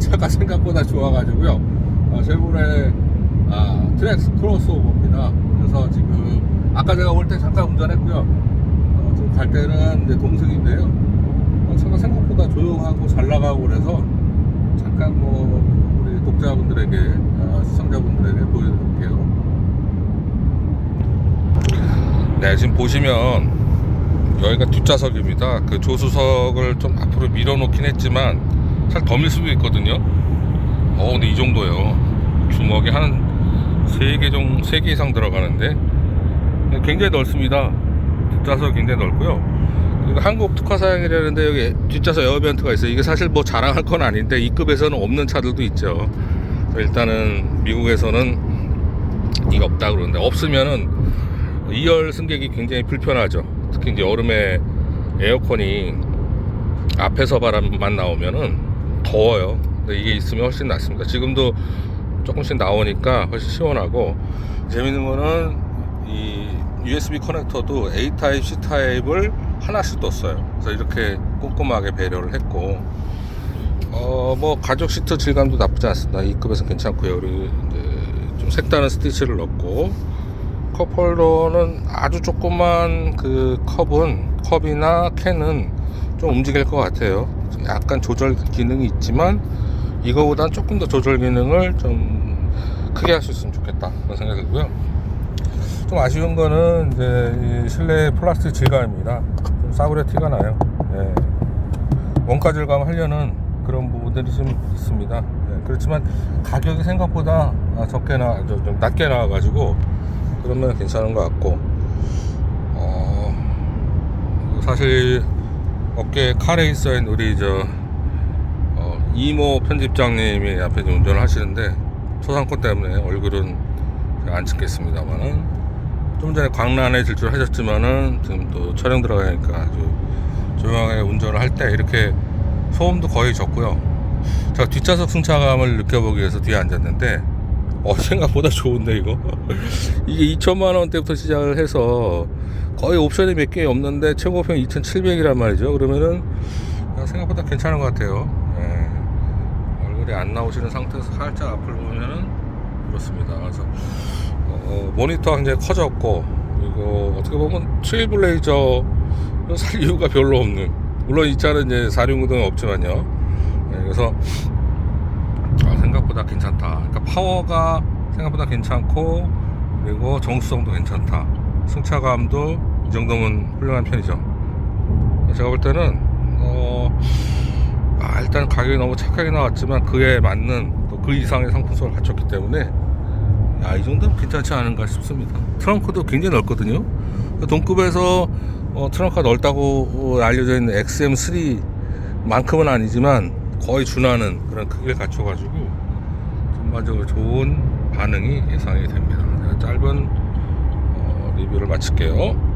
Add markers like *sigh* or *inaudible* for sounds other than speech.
차가 *laughs* 생각보다 좋아가지고요. 어, 쉐보레 아, 트랙스 크로스오버입니다. 그래서 지금 아까 제가 올 때 잠깐 운전했고요. 어, 지금 갈 때는 이제 동승인데요. 어, 차가 생각보다 조용하고 잘 나가고 그래서 잠깐 뭐 우리 독자분들에게 아, 시청자분들에게 보여드릴게요. 네, 지금 보시면 여기가 뒷좌석입니다. 그 조수석을 좀 앞으로 밀어놓긴 했지만 살 더 밀 수도 있거든요. 어, 근데 이 정도예요. 주먹이 한 3개 정, 3개 이상 들어가는데 굉장히 넓습니다. 뒷좌석 굉장히 넓고요. 그리고 한국 특화 사양이라는데 여기 뒷좌석 에어벤트가 있어요. 이게 사실 뭐 자랑할 건 아닌데 이 급에서는 없는 차들도 있죠. 일단은 미국에서는 이게 없다 그러는데 없으면은 2열 승객이 굉장히 불편하죠. 특히 이제 여름에 에어컨이 앞에서 바람만 나오면은 더워요. 근데 이게 있으면 훨씬 낫습니다. 지금도 조금씩 나오니까 훨씬 시원하고 재밌는 거는 이 USB 커넥터도 A 타입, C 타입을 하나씩 뒀어요. 그래서 이렇게 꼼꼼하게 배려를 했고 어 뭐 가죽 시트 질감도 나쁘지 않습니다. 이 급에서 괜찮고요. 그리고 이제 좀 색다른 스티치를 넣고 컵홀더는 아주 조그만 그 컵은 컵이나 캔은 좀 움직일 것 같아요. 약간 조절 기능이 있지만 이거보단 조금 더 조절 기능을 좀 크게 할 수 있으면 좋겠다 그런 생각이 들고요. 좀 아쉬운 거는 이제 이 실내 플라스틱 질감입니다. 좀 싸구려 티가 나요. 예. 원가 절감 하려는 그런 부분들이 좀 있습니다. 예. 그렇지만 가격이 생각보다 아, 적게 나, 좀좀 낮게 나와가지고 그러면 괜찮은 것 같고 어, 사실 어깨 카레이서인 우리 저 어, 이모 편집장님이 앞에 좀 운전을 하시는데 초상권 때문에 얼굴은 안 찍겠습니다만은 좀 전에 광란에 질주를 하셨지만은 지금 또 촬영 들어가니까 아주 조용하게 운전을 할 때 이렇게 소음도 거의 적고요. 제가 뒷좌석 승차감을 느껴보기 위해서 뒤에 앉았는데 어 생각보다 좋은데 이거 *laughs* 이게 2천만 원대부터 시작을 해서 거의 옵션이 몇 개 없는데 최고평 2,700이란 말이죠. 그러면은 생각보다 괜찮은 것 같아요. 예. 얼굴이 안 나오시는 상태에서 살짝 앞을 보면은 그렇습니다. 그래서 어, 모니터 굉장히 커졌고 그리고 어떻게 보면 트레일블레이저 살 이유가 별로 없는 물론 이 차는 이제 4륜구동은 없지만요. 예, 그래서 아, 생각보다 괜찮다. 그러니까 파워가 생각보다 괜찮고 그리고 정수성도 괜찮다. 승차감도 이 정도면 훌륭한 편이죠. 제가 볼 때는 어, 아, 일단 가격이 너무 착하게 나왔지만 그에 맞는 또 그 이상의 상품성을 갖췄기 때문에 야, 이 정도면 괜찮지 않은가 싶습니다. 트렁크도 굉장히 넓거든요. 동급에서 어, 트렁크가 넓다고 어, 알려져 있는 XM3만큼은 아니지만 거의 준하는 그런 크기를 갖춰가지고 전반적으로 좋은 반응이 예상이 됩니다. 짧은 어, 리뷰를 마칠게요.